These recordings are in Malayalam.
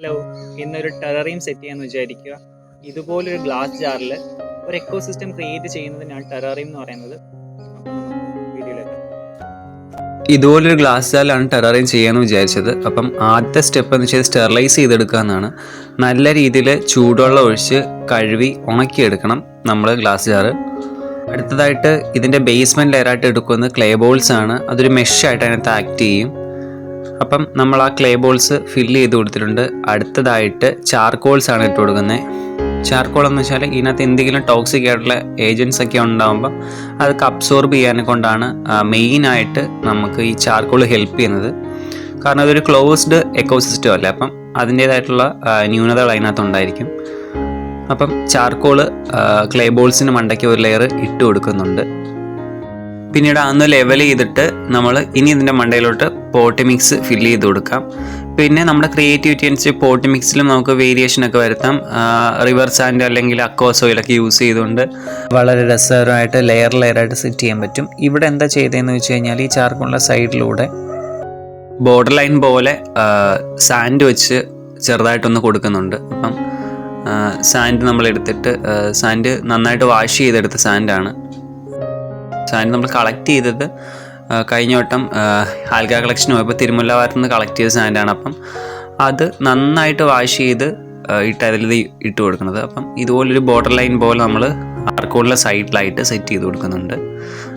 ഹലോ ഇന്നൊരു ടെററിയം സെറ്റ് ചെയ്യാന്ന് വിചാരിക്കുക. ഇതുപോലൊരു ഗ്ലാസ് ജാറിൽ ഒരു എക്കോ സിസ്റ്റം ക്രിയേറ്റ് ചെയ്യുന്നതിനാണ് ടെററിയം എന്ന് പറയുന്നത്. ഇതുപോലൊരു ഗ്ലാസ് ജാറിലാണ് ടെററിയം ചെയ്യാമെന്ന് വിചാരിച്ചത്. അപ്പം ആദ്യത്തെ സ്റ്റെപ്പ് എന്ന് വെച്ചാൽ സ്റ്റെറിലൈസ് ചെയ്തെടുക്കുക എന്നാണ്. നല്ല രീതിയിൽ ചൂടുവെള്ളം ഒഴിച്ച് കഴുകി ഉണക്കിയെടുക്കണം നമ്മൾ ഗ്ലാസ് ജാറ് അടുത്തതായിട്ട് ഇതിന്റെ ബേസ്മെന്റ് ലെയറായിട്ട് എടുക്കുന്നത് ക്ലേ ബോൾസ് ആണ്. അതൊരു മെഷായിട്ട് അതിനകത്ത് ആക്ട് ചെയ്യും. അപ്പം നമ്മൾ ആ ക്ലേ ബോൾസ് ഫില്ല് ചെയ്ത് കൊടുത്തിട്ടുണ്ട്. അടുത്തതായിട്ട് ചാർക്കോൾസ് ആണ് ഇട്ട് കൊടുക്കുന്നത്. ചാർക്കോൾ എന്ന് വെച്ചാൽ ഇതിനകത്ത് എന്തെങ്കിലും ടോക്സിക് ആയിട്ടുള്ള ഏജൻസ് ഒക്കെ ഉണ്ടാകുമ്പോൾ അതൊക്കെ അബ്സോർബ് ചെയ്യാനെ കൊണ്ടാണ് മെയിനായിട്ട് നമുക്ക് ഈ ചാർക്കോൾ ഹെൽപ്പ് ചെയ്യുന്നത്. കാരണം അതൊരു ക്ലോസ്ഡ് എക്കോസിസ്റ്റം അല്ലേ? അപ്പം അതിന്റേതായിട്ടുള്ള ന്യൂനതകൾ അതിനകത്ത് ഉണ്ടായിരിക്കും. അപ്പം ചാർക്കോൾ ക്ലേ ബോൾസിന് മണ്ടയ്ക്ക് ഒരു ലെയർ ഇട്ട് കൊടുക്കുന്നുണ്ട്. പിന്നീട് അന്ന് ലെവൽ ചെയ്തിട്ട് നമ്മൾ ഇനി ഇതിന്റെ മണ്ടയിലോട്ട് പോട്ടി മിക്സ് ഫില്ല് ചെയ്ത് കൊടുക്കാം. പിന്നെ നമ്മുടെ ക്രിയേറ്റിവിറ്റി അനുസരിച്ച് പോട്ടി മിക്സിലും നമുക്ക് വേരിയേഷൻ ഒക്കെ വരുത്താം. റിവർ സാൻഡ് അല്ലെങ്കിൽ അക്കോസ് ഓയിലൊക്കെ യൂസ് ചെയ്തുകൊണ്ട് വളരെ രസകരമായിട്ട് ലെയർ ലെയറായിട്ട് സെറ്റ് ചെയ്യാൻ പറ്റും. ഇവിടെ എന്താ ചെയ്തതെന്ന് വെച്ച് കഴിഞ്ഞാൽ ഈ ചാർക്കുള്ള സൈഡിലൂടെ ബോർഡർ ലൈൻ പോലെ സാൻഡ് വെച്ച് ചെറുതായിട്ടൊന്ന് കൊടുക്കുന്നുണ്ട്. അപ്പം സാൻഡ് നമ്മളെടുത്തിട്ട് സാൻഡ് നന്നായിട്ട് വാഷ് ചെയ്തെടുത്ത സാൻഡാണ് സാൻഡ് നമ്മൾ കളക്ട് ചെയ്തത് കഴിഞ്ഞ വട്ടം ആൽഗ കളക്ഷൻ പോയപ്പോൾ തിരുമുല്ലവാരത്ത് നിന്ന് കളക്ട് ചെയ്ത സാൻഡാണ് അപ്പം അത് നന്നായിട്ട് വാഷ് ചെയ്ത് ഇട്ട് അതിൽ ഇട്ട് കൊടുക്കുന്നത്. അപ്പം ഇതുപോലൊരു ബോർഡർ ലൈൻ പോലെ നമ്മൾ ആർക്കോളിലെ സൈഡിലായിട്ട് സെറ്റ് ചെയ്ത് കൊടുക്കുന്നുണ്ട്.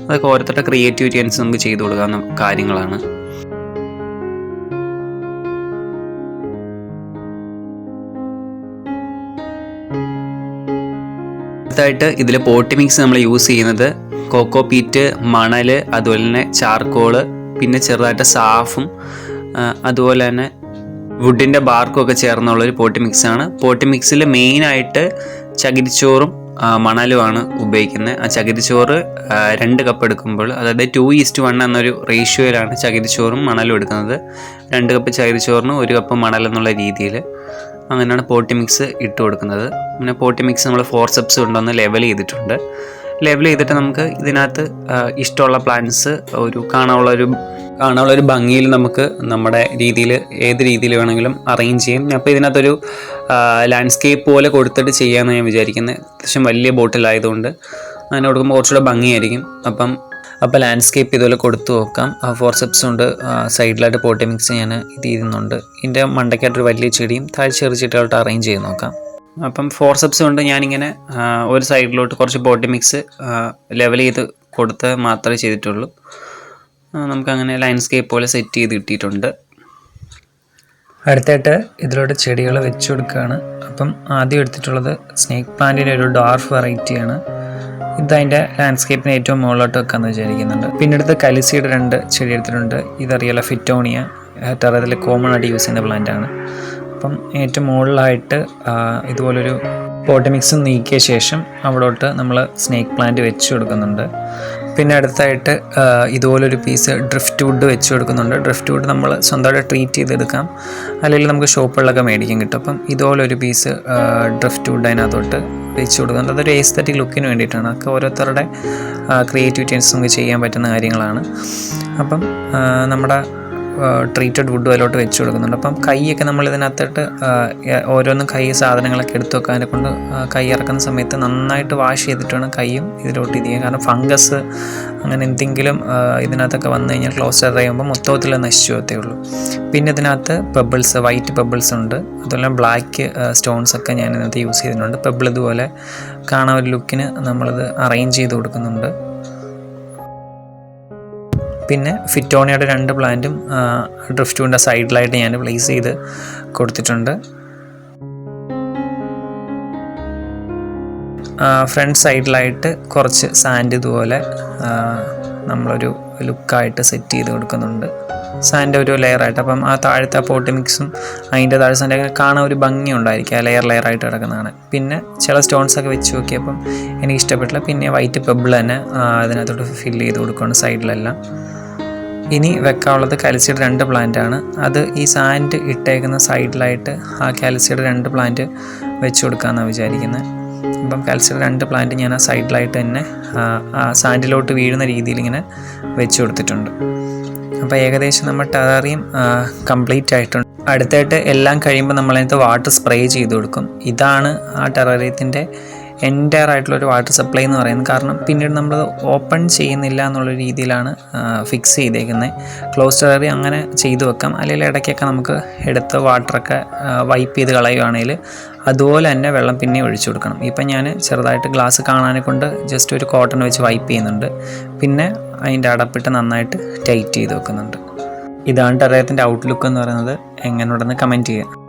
അതൊക്കെ ഓരോരുത്തരുടെ ക്രിയേറ്റിവിറ്റി അനുസരിച്ച് നമുക്ക് ചെയ്ത് കൊടുക്കാവുന്ന കാര്യങ്ങളാണ്. അടുത്തായിട്ട് ഇതിൽ പോട്ടി മിക്സ് നമ്മൾ യൂസ് ചെയ്യുന്നത് കോക്കോ പീറ്റ് മണൽ അതുപോലെ തന്നെ ചാർക്കോൾ പിന്നെ ചെറുതായിട്ട് സാഫും അതുപോലെ തന്നെ വുഡിന്റെ ബാർക്കും ഒക്കെ ചേർന്നുള്ളൊരു പോട്ടി മിക്സാണ് പോട്ടി മിക്സിൽ മെയിനായിട്ട് ചകിരിച്ചോറും മണലുമാണ് ഉപയോഗിക്കുന്നത്. ആ ചകിരിച്ചോറ് രണ്ട് കപ്പ് എടുക്കുമ്പോൾ അതായത് ടു ഈസ്റ്റ് വൺ എന്നൊരു റേഷ്യോയിലാണ് ചകിരിച്ചോറും മണലും എടുക്കുന്നത്. രണ്ട് കപ്പ് ചകിരിച്ചോറിന് ഒരു കപ്പ് മണൽ എന്നുള്ള രീതിയിൽ അങ്ങനെയാണ് പോട്ടി മിക്സ് ഇട്ട് കൊടുക്കുന്നത്. പിന്നെ പോട്ടി മിക്സ് നമ്മൾ ഫോർ സെപ്സ് കൊണ്ടുവന്ന് ലെവൽ ചെയ്തിട്ടുണ്ട്. ലെവൽ ചെയ്തിട്ട് നമുക്ക് ഇതിനകത്ത് ഇഷ്ടമുള്ള പ്ലാന്റ്സ് ഒരു കാണാനുള്ള ഒരു കാണാനുള്ള ഒരു ഭംഗിയിൽ നമുക്ക് നമ്മുടെ രീതിയിൽ ഏത് രീതിയിൽ വേണമെങ്കിലും അറേഞ്ച് ചെയ്യും. അപ്പോൾ ഇതിനകത്തൊരു ലാൻഡ്സ്കേപ്പ് പോലെ കൊടുത്തിട്ട് ചെയ്യാമെന്ന് ഞാൻ വിചാരിക്കുന്നത് അത്യാവശ്യം വലിയ ബോട്ടിലായതുകൊണ്ട് അങ്ങനെ കൊടുക്കുമ്പോൾ കുറച്ചുകൂടെ ഭംഗിയായിരിക്കും. അപ്പം അപ്പോൾ ലാൻഡ്സ്കേപ്പ് ഇതുപോലെ കൊടുത്തു നോക്കാം. ആ ഫോർസെപ്സ് കൊണ്ട് സൈഡിലായിട്ട് പോട്ടി മിക്സ് ഞാൻ ഇത് ചെയ്യുന്നുണ്ട്. ഇതിന്റെ മണ്ടയ്ക്കായിട്ടൊരു വലിയ ചെടിയും താഴെ ചെറിയ ചെടികളായിട്ട് അറേഞ്ച് ചെയ്ത് നോക്കാം. അപ്പം ഫോർസെപ്സ് കൊണ്ട് ഞാനിങ്ങനെ ഒരു സൈഡിലോട്ട് കുറച്ച് ബോഡി മിക്സ് ലെവൽ ചെയ്ത് കൊടുത്ത് മാത്രമേ ചെയ്തിട്ടുള്ളൂ. നമുക്കങ്ങനെ ലാൻഡ്സ്കേപ്പ് പോലെ സെറ്റ് ചെയ്ത് കിട്ടിയിട്ടുണ്ട്. അടുത്തായിട്ട് ഇതിലോട്ട് ചെടികൾ വെച്ച് കൊടുക്കുകയാണ്. അപ്പം ആദ്യം എടുത്തിട്ടുള്ളത് സ്നേക്ക് പ്ലാന്റിന്റെ ഒരു ഡാർഫ് വെറൈറ്റിയാണ് ഇതതിന്റെ ലാൻഡ്സ്കേപ്പിന് ഏറ്റവും മുകളിലോട്ട് വെക്കാമെന്ന് വിചാരിക്കുന്നുണ്ട്. പിന്നെ അടുത്ത് കലിസിയുടെ രണ്ട് ചെടി എടുത്തിട്ടുണ്ട്. ഇതറിയാലോ ഫിറ്റോണിയ ടെററിൽ കോമൺ ആയിട്ട് യൂസ് ചെയ്യുന്ന പ്ലാന്റ് ആണ്. അപ്പം ഏറ്റവും മുകളിലായിട്ട് ഇതുപോലൊരു പോട്ട് മിക്സ് നീക്കിയ ശേഷം അവിടോട്ട് നമ്മൾ സ്നേക്ക് പ്ലാന്റ് വെച്ച് കൊടുക്കുന്നുണ്ട്. പിന്നെ അടുത്തായിട്ട് ഇതുപോലൊരു പീസ് ഡ്രിഫ്റ്റ് വുഡ് വെച്ച് കൊടുക്കുന്നുണ്ട്. ഡ്രിഫ്റ്റ് വുഡ് നമ്മൾ സ്വന്തമായിട്ട് ട്രീറ്റ് ചെയ്തെടുക്കാം. അല്ലെങ്കിൽ നമുക്ക് ഷോപ്പുകളിലൊക്കെ മേടിക്കാൻ കിട്ടും. അപ്പം ഇതുപോലൊരു പീസ് ഡ്രിഫ്റ്റ് വുഡ് അതിനകത്തോട്ട് വെച്ച് കൊടുക്കുന്നുണ്ട്. അതൊരു എസ്തറ്റിക് ലുക്കിന് വേണ്ടിയിട്ടാണ്. അതൊക്കെ ഓരോരുത്തരുടെ ക്രിയേറ്റിവിറ്റി അനുസരിച്ച് നമുക്ക് ചെയ്യാൻ പറ്റുന്ന കാര്യങ്ങളാണ്. അപ്പം നമ്മുടെ ട്രീറ്റഡ് വുഡ് അതിലോട്ട് വെച്ച് കൊടുക്കുന്നുണ്ട്. അപ്പം കൈയൊക്കെ നമ്മൾ ഇതിനകത്തോട്ട് ഓരോന്നും കൈ സാധനങ്ങളൊക്കെ എടുത്തു വെക്കാനെ കൊണ്ട് കൈ ഇറക്കുന്ന സമയത്ത് നന്നായിട്ട് വാഷ് ചെയ്തിട്ട് വേണം കൈയും ഇതിലോട്ട് ഇത് കാരണം ഫംഗസ് അങ്ങനെ എന്തെങ്കിലും ഇതിനകത്തൊക്കെ വന്നു കഴിഞ്ഞാൽ ക്ലോസ് ചെയ്യുമ്പോൾ മൊത്തത്തിൽ നശിച്ചു പോകത്തേ ഉള്ളൂ. പിന്നെ ഇതിനകത്ത് പെബിൾസ് വൈറ്റ് പെബിൾസ് ഉണ്ട്. അതുപോലെ ബ്ലാക്ക് സ്റ്റോൺസ് ഒക്കെ ഞാൻ ഇതിനകത്ത് യൂസ് ചെയ്തിട്ടുണ്ട്. പെബിൾ ഇതുപോലെ കാണാൻ ഒരു ലുക്കിന് നമ്മളിത് അറേഞ്ച് ചെയ്ത് കൊടുക്കുന്നുണ്ട്. പിന്നെ ഫിറ്റോണിയുടെ രണ്ട് പ്ലാന്റും ഡ്രിഫ്റ്റുവിന്റെ സൈഡിലായിട്ട് ഞാൻ പ്ലേസ് ചെയ്ത് കൊടുത്തിട്ടുണ്ട്. ഫ്രണ്ട് സൈഡിലായിട്ട് കുറച്ച് സാൻഡ് ഇതുപോലെ നമ്മളൊരു ലുക്കായിട്ട് സെറ്റ് ചെയ്ത് കൊടുക്കുന്നുണ്ട്. സാൻഡ് ഒരു ലെയറായിട്ട്. അപ്പം ആ താഴത്തെ പോട്ടി മിക്സും അതിന്റെ താഴെ സാൻഡ് കാണാൻ ഒരു ഭംഗി ഉണ്ടായിരിക്കും ആ ലെയർ ലെയറായിട്ട് കിടക്കുന്നതാണ്. പിന്നെ ചില സ്റ്റോൺസ് ഒക്കെ വെച്ച് നോക്കിയപ്പം എനിക്ക് ഇഷ്ടപ്പെട്ടില്ല പിന്നെ വൈറ്റ് പെബിൾ തന്നെ അതിനകത്തോട്ട് ഫില്ല് ചെയ്ത് കൊടുക്കുകയാണ് സൈഡിലെല്ലാം. ഇനി വെക്കാനുള്ളത് കാലിസിയുടെ രണ്ട് പ്ലാന്റ് ആണ്. അത് ഈ സാൻഡ് ഇട്ടേക്കുന്ന സൈഡിലായിട്ട് ആ കാലിസിയുടെ രണ്ട് പ്ലാന്റ് വെച്ച് കൊടുക്കാമെന്നാണ് വിചാരിക്കുന്നത് അപ്പം കാലിസിയുടെ രണ്ട് പ്ലാന്റ് ഞാൻ ആ സൈഡിലായിട്ട് തന്നെ ആ സാൻഡിലോട്ട് വീഴുന്ന രീതിയിൽ ഇങ്ങനെ വെച്ച് കൊടുത്തിട്ടുണ്ട്. അപ്പോൾ ഏകദേശം നമ്മൾ ടെററിയം കംപ്ലീറ്റ് ആയിട്ടുണ്ട്. അടുത്തായിട്ട് എല്ലാം കഴിയുമ്പോൾ നമ്മളതിനകത്ത് വാട്ടർ സ്പ്രേ ചെയ്ത് കൊടുക്കും. ഇതാണ് ആ ടെററിയത്തിന്റെ എന്റയർ ആയിട്ടുള്ള ഒരു വാട്ടർ സപ്ലൈ എന്ന് പറയുന്നത്. കാരണം പിന്നീട് നമ്മൾ ഓപ്പൺ ചെയ്യുന്നില്ല എന്നുള്ള രീതിയിലാണ് ഫിക്സ് ചെയ്തേക്കുന്നത് ക്ലോസ് ടെററി അങ്ങനെ ചെയ്തു വെക്കാം. അല്ലെങ്കിൽ ഇടയ്ക്കൊക്കെ നമുക്ക് എടുത്ത് വാട്ടറൊക്കെ വൈപ്പ് ചെയ്ത് കളയുകയാണെങ്കിൽ അതുപോലെ തന്നെ വെള്ളം പിന്നെ ഒഴിച്ചു കൊടുക്കണം. ഇപ്പം ഞാൻ ചെറുതായിട്ട് ഗ്ലാസ് കാണാനെ കൊണ്ട് ജസ്റ്റ് ഒരു കോട്ടൺ വെച്ച് വൈപ്പ് ചെയ്യുന്നുണ്ട്. പിന്നെ അതിന്റെ അടപ്പിട്ട് നന്നായിട്ട് ടൈറ്റ് ചെയ്ത് വെക്കുന്നുണ്ട്. ഇതാണ് ടെറയത്തിന്റെ ഔട്ട്ലുക്ക് എന്ന് പറയുന്നത്. എങ്ങനെ ഉണ്ടെന്ന് കമന്റ് ചെയ്യുക.